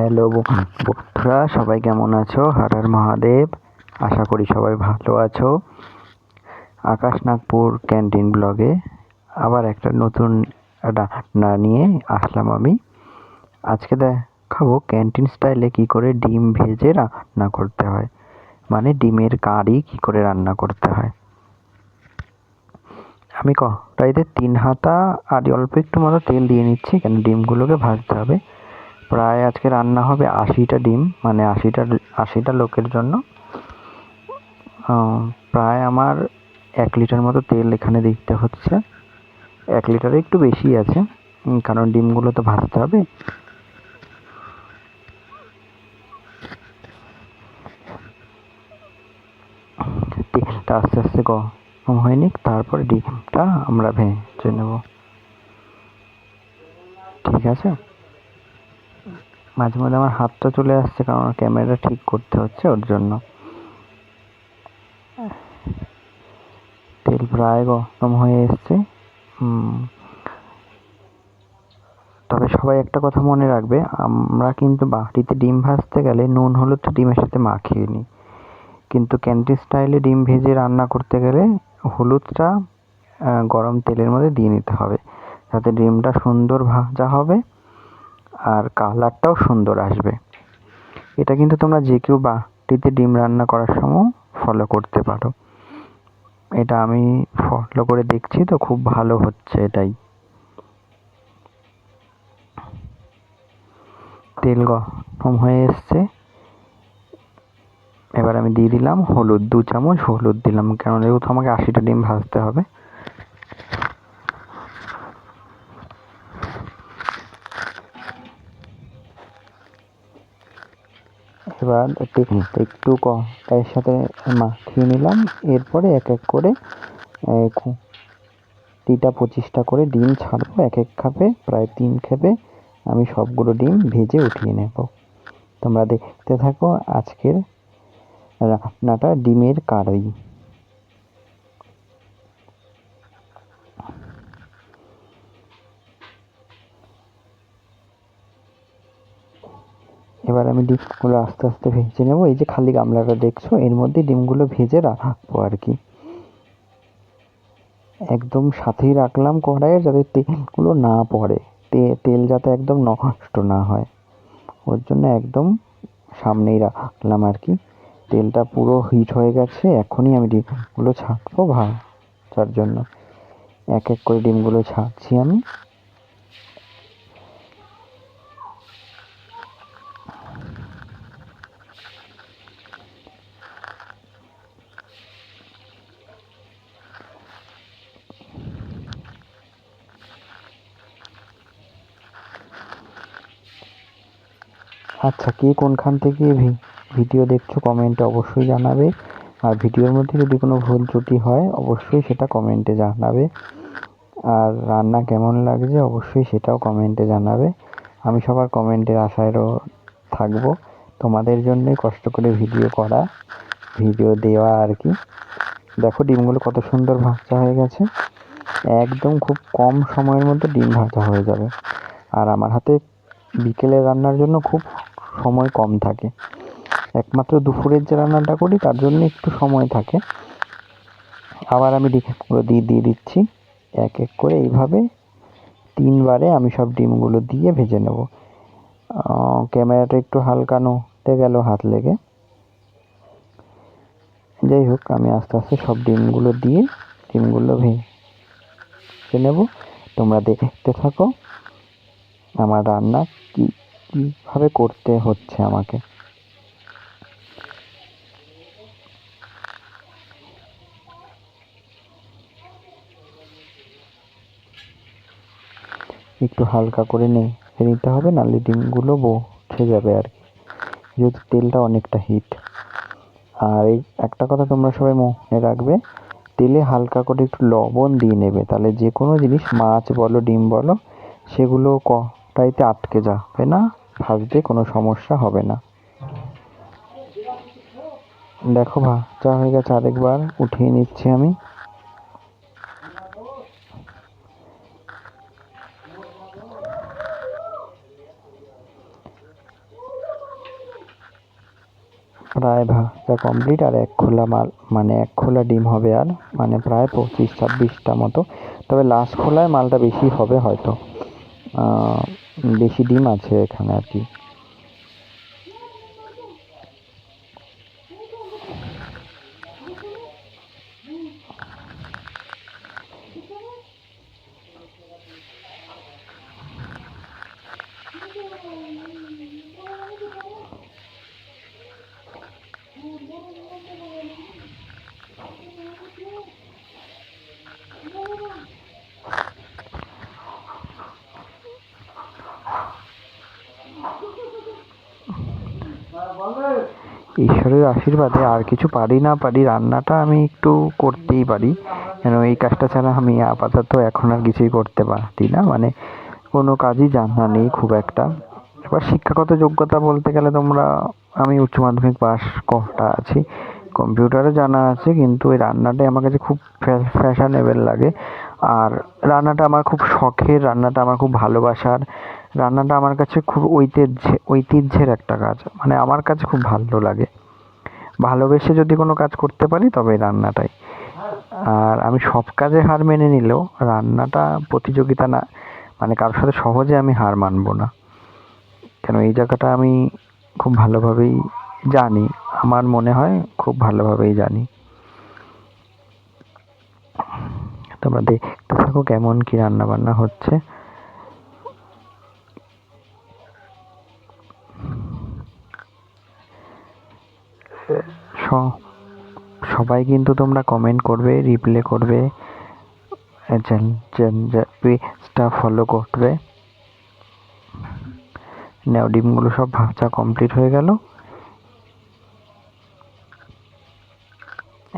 Hello বন্ধুরা সবাই কেমন আছো? হর হর মহাদেব আশা করি সবাই ভালো আছো। আকাশ নাগপুর ক্যান্টিন ব্লগে আবার একটা নতুন রান্না নিয়ে আসলাম আমি। আজকে দেখাবো ক্যান্টিন স্টাইলে কি করে ডিম ভেজে রান্না করতে হয়। মানে ডিমের কারি কি করে রান্না করতে হয়। আমি কড়াইতে তিন হাতা আর অল্প একটু মতো তেল দিয়ে নিচ্ছি কেন ডিমগুলোকে ভাজতে হবে। প্রায় আজকে রান্না হবে আশিটা ডিম মানে আশিটা আশিটা লোকের জন্য। প্রায় আমার এক লিটার মতো তেল এখানে দিতে হচ্ছে। এক লিটারে একটু বেশি আছে কারণ ডিমগুলো তো ভাজতে হবে। তেলটা আস্তে আস্তে গরম হয়নি তারপরে ডিমটা আমরা ভেজে নেব। ঠিক আছে? মাঝে মাঝে আমার হাতটা চলে আসছে কারণ ক্যামেরা ঠিক করতে হচ্ছে ওর জন্য। তেল প্রায় গরম হয়ে এসছে। তবে সবাই একটা কথা মনে রাখবে, আমরা কিন্তু বাটিতে ডিম ভাজতে গেলে নুন, হলুদ ডিমের সাথে মাখিয়ে নিই। কিন্তু ক্যান্টিন স্টাইলে ডিম ভেজে রান্না করতে গেলে হলুদটা গরম তেলের মধ্যে দিয়ে নিতে হবে। যাতে ডিমটা সুন্দর ভাজা হবে। আর কালারটাও সুন্দর আসবে। এটা কিন্তু তোমরা যে কেউ বাটিতে ডিম রান্না করার সময় ফলো করতে পারো। এটা আমি ফলো করে দেখছি তো খুব ভালো হচ্ছে এটাই। তেল গরম হয়ে এসছে। এবার আমি দিয়ে দিলাম হলুদ, দু চামচ হলুদ দিলাম। কেন যেহেতু আমাকে আশিটা ডিম ভাজতে হবে এবার একটু একটু এর সাথে মাখিয়ে নিলাম। এরপরে এক এক করে কুড়িটা পঁচিশটা করে ডিম ছাড়বো। এক এক খাপে প্রায় তিন খেপে আমি সবগুলো ডিম ভেজে উঠিয়ে নেব। তোমরা দেখতে থাকো আজকের রান্নাটা ডিমের কারি। এবার আমি ডিমগুলো আস্তে আস্তে ভেজে নেব। এই যে খালি গামলাটা দেখছ, এর মধ্যে ডিমগুলো ভেজে রাখব আর কি। একদম সাথেই রাখলাম কড়াইয়ে যাতে তেলগুলো না পড়ে। তে, তেল যাতে একদম নষ্ট না হয়। ওর জন্য একদম সামনেই রাখলাম আর কি। তেলটা পুরো হিট হয়ে গেছে, এখনই আমি ডিমগুলো ছাড়বো ভাজার জন্য। এক এক করে ডিমগুলো ছাঁকছি আমি। আচ্ছা কে কোনখান থেকে ভিডিও দেখছ কমেন্টে অবশ্যই জানাবে। আর ভিডিওর মধ্যে যদি কোনো ভুল ত্রুটি হয়, অবশ্যই সেটা কমেন্টে জানাবে। আর রান্না কেমন লাগছে, অবশ্যই সেটাও কমেন্টে জানাবে। আমি সবার কমেন্টের আশায়ও থাকব। তোমাদের জন্যই কষ্ট করে ভিডিও করা, ভিডিও দেওয়া আর কি। দেখো ডিমগুলো কত সুন্দর ভাজা হয়ে গেছে। একদম খুব কম সময়ের মধ্যে ডিম ভাজা হয়ে যাবে। আর আমার হাতে বিকেলে রান্নার জন্য খুব সময় কম থাকে। একমাত্র দুপুরের যে রান্নাটা করি, তার জন্য একটু সময় থাকে। আবার আমি ডিমগুলো দিয়ে দিয়ে দিচ্ছি। এক এক করে এইভাবে তিনবারে আমি সব ডিমগুলো দিয়ে ভেজে নেব। ক্যামেরাটা একটু হালকা নড়তে গেল হাত লেগে। যাই হোক, আমি আস্তে আস্তে সব ডিমগুলো দিয়ে ডিমগুলো ভেজে নেব। তোমরা দেখতে থাকো আমার রান্না কী কীভাবে করতে হচ্ছে আমাকে? একটু হালকা করে নিতে হবে নাহলে ডিমগুলো বসে যাবে আর কি। যেহেতু তেলটা অনেকটা হিট আর এই একটা কথা তোমরা সবাই মনে রাখবে, তেলে হালকা করে একটু লবণ দিয়ে নেবে। তাহলে যে কোনো জিনিস, মাছ বলো, ডিম বলো, সেগুলো কড়াইতে আটকে যাবে না। ভাজতে কোনো সমস্যা হবে না। দেখো ভাজা হয়ে গেছে আরেকবার, উঠিয়ে নিচ্ছি আমি। প্রায় ভা ভাজা কমপ্লিট আর এক খোলা মাল মানে এক খোলা ডিম হবে আর মানে প্রায় পঁচিশ ছাব্বিশটা মতো। তবে লাস্ট খোলায় মালটা বেশি হবে হয়তো। বেশি ডিম আছে এখানে আর কি। ঈশ্বরের আশীর্বাদে আর কিছু পারি না পারি, রান্নাটা আমি একটু করতেই পারি। কেন এই কাজটা ছাড়া আমি আপাতত এখন আর কিছুই করতে পারি না। মানে কোনো কাজই জানা নেই খুব একটা। এবার শিক্ষাগত যোগ্যতা বলতে গেলে তোমরা, আমি উচ্চ মাধ্যমিক পাস কটা আছি, কম্পিউটারে জানা আছে, কিন্তু এই রান্নাটাই আমার কাছে খুব ফ্যাশনেবল লাগে। আর রান্নাটা আমার খুব শখের, রান্নাটা আমার খুব ভালোবাসার। রান্নাটা আমার কাছে খুব ঐতিহ্যে, ঐতিহ্যের একটা কাজ। মানে আমার কাছে খুব ভালো লাগে। ভালোবেসে যদি কোনো কাজ করতে পারি তবে রান্নাটাই। আর আমি সব কাজে হার মেনে নিলেও রান্নাটা প্রতিযোগিতা না মানে কারোর সাথে সহজে আমি হার মানব না। কেন এই জায়গাটা আমি খুব ভালোভাবেই জানি। আমার মনে হয় খুব ভালোভাবেই জানি। তোমরা দেখতে থাকো কেমন কি রান্না বান্না হচ্ছে। সবাই কিন্তু তোমরা কমেন্ট করবে রিপ্লে করবে পেজটা ফলো করবে। নাও, ডিমগুলো সব ভাজা কমপ্লিট হয়ে গেল।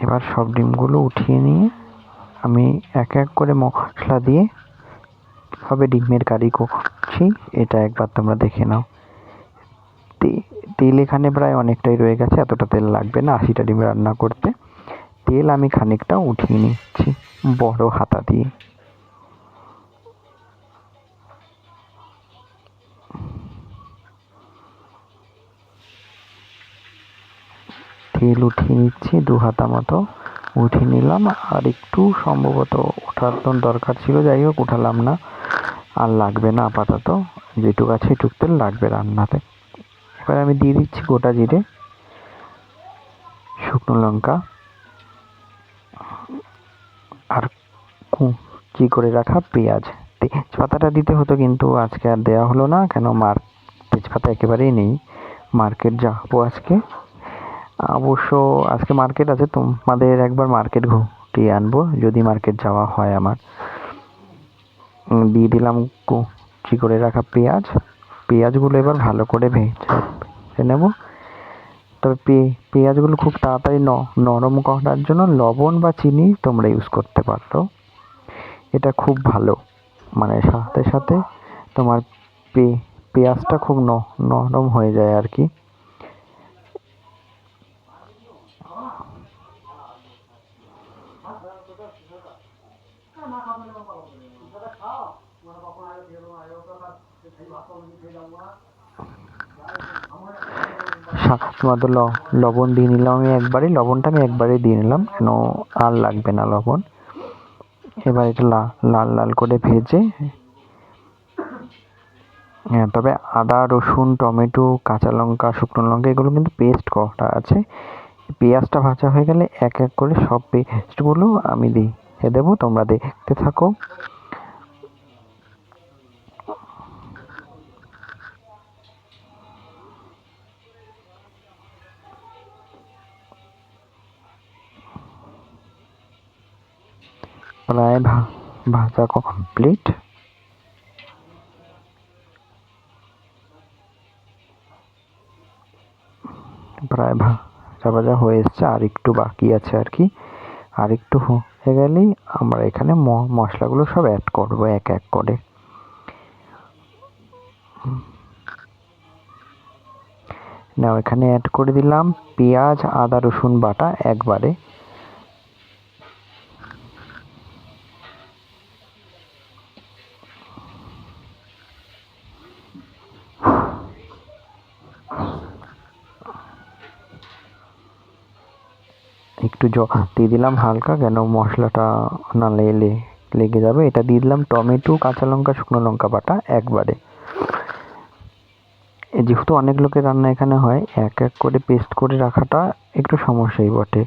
এবার সব ডিমগুলো উঠিয়ে নিয়ে আমি এক এক করে মশলা দিয়ে হবে ডিমের কারি করছি, এটা একবার তোমরা দেখে নাও। তেল এখানে প্রায় অনেকটাই রয়ে গেছে, এতটা তেল লাগবে না, আশিটা ডিম রান্না করতে। তেল আমি খানিকটা উঠিয়ে নিচ্ছি, বড় হাতা দিয়ে। তেল উঠিয়ে নিচ্ছি, দু হাতা মতো উঠিয়ে নিলাম, আর একটু সম্ভবত ওঠার তো দরকার ছিল, যাই হোক, উঠালাম না। আর লাগবে না আপাতত, যেটুক আছে এটুক তেল লাগবে রান্নাতে। এবার আমি দিয়ে দিচ্ছি গোটা জিরে, শুকনো লঙ্কা, আর কুচি করে রাখা? পেঁয়াজ। তেজপাতাটা দিতে হতো কিন্তু আজকে আর দেওয়া হলো না, কেন মার, তেজপাতা একেবারেই নেই। মার্কেট যাব আজকে। অবশ্য আজকে মার্কেট আছে, তোমাদের একবার মার্কেট ঘুরিয়ে আনব, যদি মার্কেট যাওয়া হয় আমার। দিয়ে দিলাম কুচি করে রাখা পেঁয়াজ। পেঁয়াজগুলো এবার ভালো করে ভেজে নেব। তবে পেঁয়াজগুলো খুব তাড়াতাড়ি নরম করার জন্য লবণ বা চিনি তোমরা ইউজ করতে পারো। এটা খুব ভালো। মানে সাথে সাথে তোমার পেঁয়াজটা খুব নরম হয়ে যায় আর কি। মতো লবণ দিয়ে নিলাম আমি একবারে লবণটা আমি একবারে দিয়ে নিলাম, কেন আর লাগবে না লবণ। এবার এটা লাল লাল করে ভেজে হ্যাঁ তবে আদা, রসুন, টমেটো, কাঁচা লঙ্কা, শুকনো লঙ্কা, এগুলো কিন্তু পেস্ট করা আছে। পেঁয়াজটা ভাজা হয়ে গেলে এক এক করে সব পেস্টগুলো আমি দিয়ে দেবো, তোমরা দেখতে থাকো। প্রায় ভাজা কমপ্লিট প্রায় ভাজা ভাজা হয়ে এসছে, আর একটু বাকি আছে আর কি। আর একটু হয়ে গেলেই আমরা এখানে মশলাগুলো সব অ্যাড করব এক এক করে। নাও, এখানে অ্যাড করে দিলাম। পেঁয়াজ, আদা, রসুন বাটা একবারে। একটু জ দিয়ে দিলাম হালকা, কেন মশলাটা না লেলে, লেগে যাবে। এটা দিয়ে দিলাম টমেটো, কাঁচা লঙ্কা, শুকনো লঙ্কা বাটা একবারে। যেহেতু অনেক লোকের রান্না এখানে হয়, এক এক করে পেস্ট করে রাখাটা একটু সমস্যাই বটে।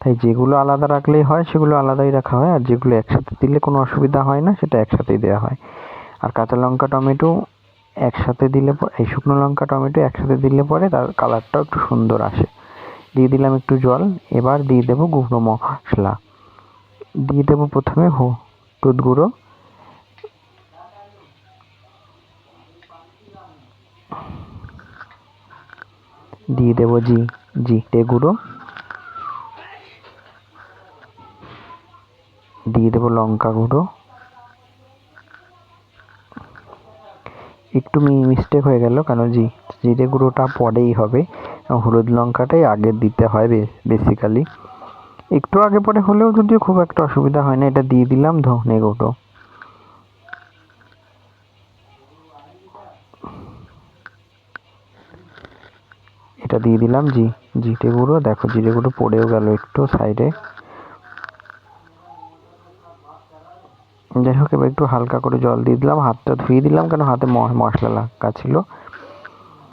তাই যেগুলো আলাদা রাখলেই হয়, সেগুলো আলাদাই রাখা হয়, আর যেগুলো একসাথে দিলে কোনো অসুবিধা হয় না, সেটা একসাথেই দেওয়া হয়। আর কাঁচা লঙ্কা, টমেটো একসাথে দিলে এই শুকনো লঙ্কা, টমেটো একসাথে দিলে পরে তার কালারটাও একটু সুন্দর আসে। দিয়ে দিলাম একটু জল, এবার দিয়ে দেবো গুঁড়ো মশলা। দিয়ে দেবো প্রথমে হলুদ গুঁড়ো। দিয়ে দেবো জি, জিরে গুঁড়ো। দিয়ে দেবো লঙ্কা গুঁড়ো। একটু মিস্টেক হয়ে গেল কেন জি, জিরে গুঁড়োটা পরেই হবে। হলুদ লঙ্কাটাই আগে দিতে হয় বেসিক্যালি একটু আগে পরে হলেও যদিও খুব একটা অসুবিধা হয় না, এটা দিয়ে দিলাম ধনে গুঁড়ো। এটা দিয়ে দিলাম জি, জিরে গুঁড়ো। দেখো জিরে গুঁড়ো পড়েও গেল একটু সাইডে। যাই হোক এবার একটু হালকা করে জল দিয়ে দিলাম, হাতটা ধুয়ে দিলাম কেন হাতে মশলা লাগা ছিল।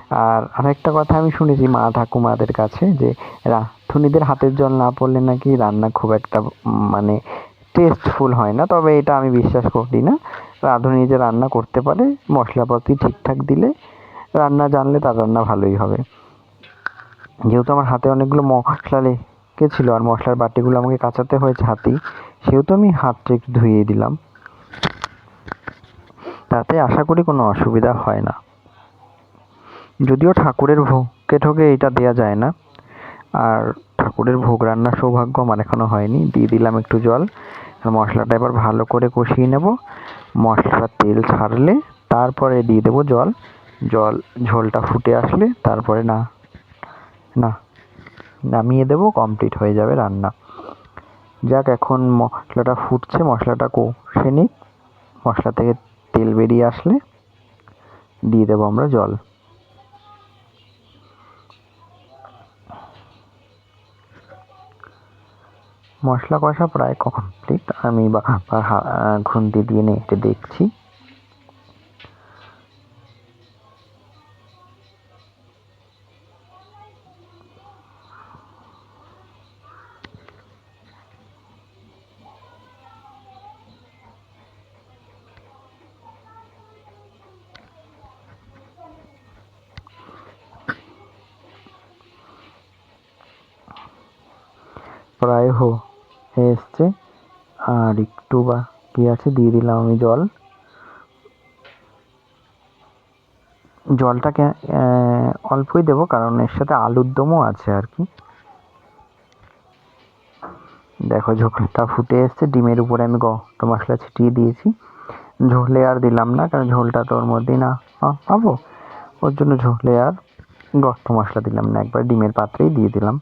আর আরেকটা কথা আমি শুনেছি মা ঠাকুমাদের কাছে যে, রাঁধুনিদের হাতের জল না পড়লে নাকি রান্না খুব একটা মানে টেস্টফুল হয় না। তবে এটা আমি বিশ্বাস করি না। রাঁধুনি যে রান্না করতে পারে, মশলাপাতি ঠিকঠাক দিলে রান্না জানলে তার রান্না ভালোই হবে। যেহেতু আমার হাতে অনেকগুলো মশলা লেগেছিলো, আর মশলার বাটিগুলো আমাকে কাচাতে হয়েছে হাতেই, সেহেতু আমি হাতটা একটু ধুয়ে দিলাম। তাতে আশা করি কোনো অসুবিধা হয় না। যদিও ঠাকুরের ভোগে ঠোকে এটা দেওয়া যায় না। আর ঠাকুরের ভোগ রান্নার সৌভাগ্য আমার এখনও হয়নি। দিয়ে দিলাম একটু জল। আর মশলাটা এবার ভালো করে কষিয়ে নেব। মশলার তেল ছাড়লে তারপরে দিয়ে দেবো জল। জল, ঝোলটা ফুটে আসলে তারপরে না না, নামিয়ে দেবো কমপ্লিট হয়ে যাবে রান্না। যাক, এখন মশলাটা ফুটছে, মশলাটা কষে নিক। মশলা থেকে তেল বেরিয়ে আসলে দিয়ে দেবো আমরা জল। মশলা কষা প্রায় কমপ্লিট। আমি বা খুন্তি দিয়ে নেড়ে দেখছি। প্রায় হো, হয়ে এসছে। আর একটু বা কি আছে, দিয়ে দিলাম আমি জল। জলটাকে অল্পই দেবো, কারণ এর সাথে আলুর দমও আছে আর কি। দেখো, ঝোলটা ফুটে এসছে। ডিমের উপরে আমি গরম মশলা ছিটিয়ে দিয়েছি। ঝোলে আর দিলাম না, কারণ ঝোলটা তো ওর মধ্যেই না পাবো। ওর জন্য ঝোলে আর গরম মশলা দিলাম না, একবার ডিমের পাত্রেই দিয়ে দিলাম।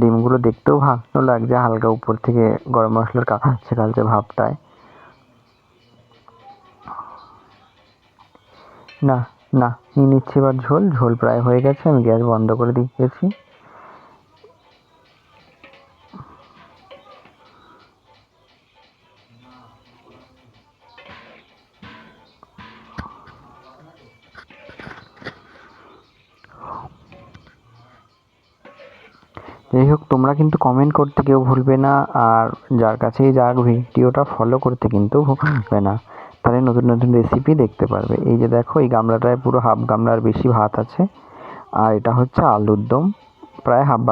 ডিমগুলো দেখতেও ভালো লাগছে, হালকা উপর থেকে গরম মশলার কাছে কালচে ভাবটায়। না না, নিয়ে নিচ্ছি এবার ঝোল ঝোল প্রায় হয়ে গেছে, আমি গ্যাস বন্ধ করে দিয়েছি। যাই হোক তোমরা কিন্তু কমেন্ট করতে কেউ ভুলবে না, আর যার কাছেই যাক ভিডিওটা ফলো করতে কিন্তু ভুলবে না। তাহলে নতুন নতুন রেসিপি দেখতে পারবে। এই যে দেখো, এই গামলাটায় পুরো হাফ গামলার বেশি ভাত আছে, আর এটা হচ্ছে আলুর দম, প্রায় হাফ